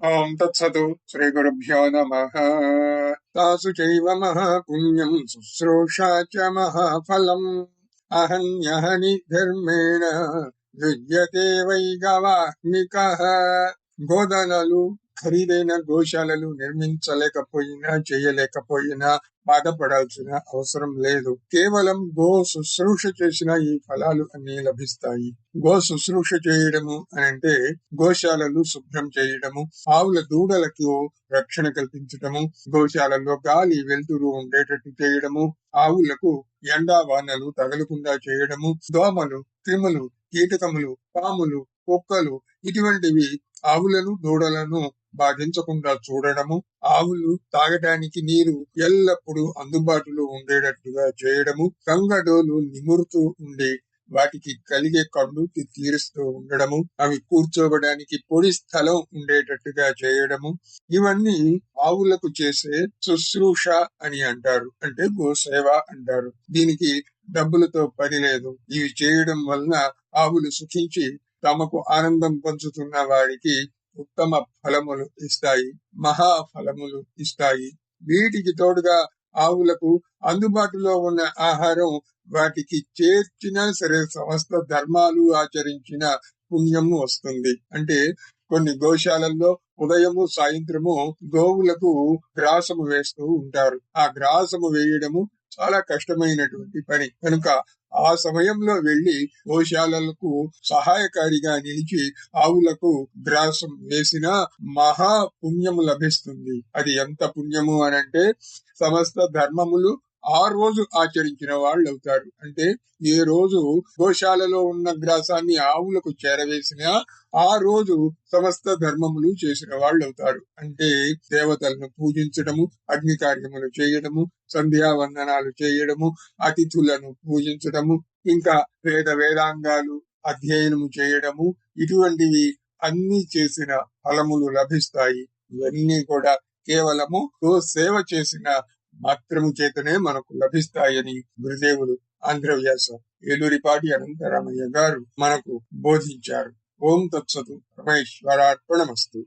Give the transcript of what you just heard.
ఓం తత్సతు శ్రీ గురుభ్యో నమ తాసు చైవ మహాపుణ్యం శుశ్రూషా చ మహాఫలం అహన్యహని ధర్మేణ యుజ్యతే వై గవాహ్నిక బోధనలు ఖరీదైన గోశాలలు నిర్మించలేకపోయినా చేయలేకపోయినా బాధపడాల్సిన అవసరం లేదు. కేవలం గో శుశ్రూష చేసిన ఈ ఫలాలు అన్ని లభిస్తాయి. గో శుశ్రూష చేయడము అంటే గోశాలలు శుభ్రం చేయడము ఆవుల దూడలకు రక్షణ కల్పించటము గోశాలలో గాలి వెలుతురు ఉండేటట్టు చేయడము ఆవులకు ఎండా వానలు తగలకుండా చేయడము దోమలు క్రిములు కీటకములు పాములు కుక్కలు ఇటువంటివి ఆవులను దూడలను బాధించకుండా చూడడము ఆవులు తాగడానికి నీరు ఎల్లప్పుడూ అందుబాటులో ఉండేటట్టుగా చేయడము కంగడోలు నిమురుతూ ఉండి వాటికి కలిగే కండుకి తీరుస్తూ ఉండడము అవి కూర్చోవడానికి పొడి స్థలం ఉండేటట్టుగా చేయడము ఇవన్నీ ఆవులకు చేసే శుశ్రూష అని అంటారు. అంటే గోసేవ అంటారు. దీనికి డబ్బులతో పని లేదు. ఇవి చేయడం వలన ఆవులు సుఖించి తమకు ఆనందం పంచుతున్న వారికి ఉత్తమ ఫలములు ఇస్తాయి మహా ఫలములు ఇస్తాయి. వీటికి తోడుగా ఆవులకు అందుబాటులో ఉన్న ఆహారం వాటికి చేర్చినా సరే సమస్త ధర్మాలు ఆచరించిన పుణ్యము వస్తుంది. అంటే కొన్ని గోశాలల్లో ఉదయము సాయంత్రము గోవులకు గ్రాసము వేస్తూ ఉంటారు. ఆ గ్రాసము వేయడము చాలా కష్టమైనటువంటి పని. కనుక ఆ సమయంలో వెళ్ళి గోశాలలకు సహాయకారిగా నిలిచి ఆవులకు గ్రాసం వేసిన మహా పుణ్యము లభిస్తుంది. అది ఎంత పుణ్యము అనంటే సమస్త ధర్మములు ఆ రోజు ఆచరించిన వాళ్ళు అవుతారు. అంటే ఏ రోజు గోశాలలో ఉన్న గ్రాసాన్ని ఆవులకు చేరవేసినా ఆ రోజు సమస్త ధర్మములు చేసిన వాళ్ళు అవుతారు. అంటే దేవతలను పూజించడము అగ్ని కార్యములు చేయడము సంధ్యావందనాలు చేయడము అతిథులను పూజించడము ఇంకా వేద వేదాంగాలు అధ్యయనము చేయడము ఇటువంటివి అన్ని చేసిన ఫలములు లభిస్తాయి. ఇవన్నీ కూడా కేవలము సేవ చేసిన మాత్రము చేతనే మనకు లభిస్తాయని గురుదేవులు ఆంధ్రవ్యాస ఏలూరిపాటి అనంతరామయ్య గారు మనకు బోధించారు. ఓం తత్సతు రమేశ్వరార్పణమస్తు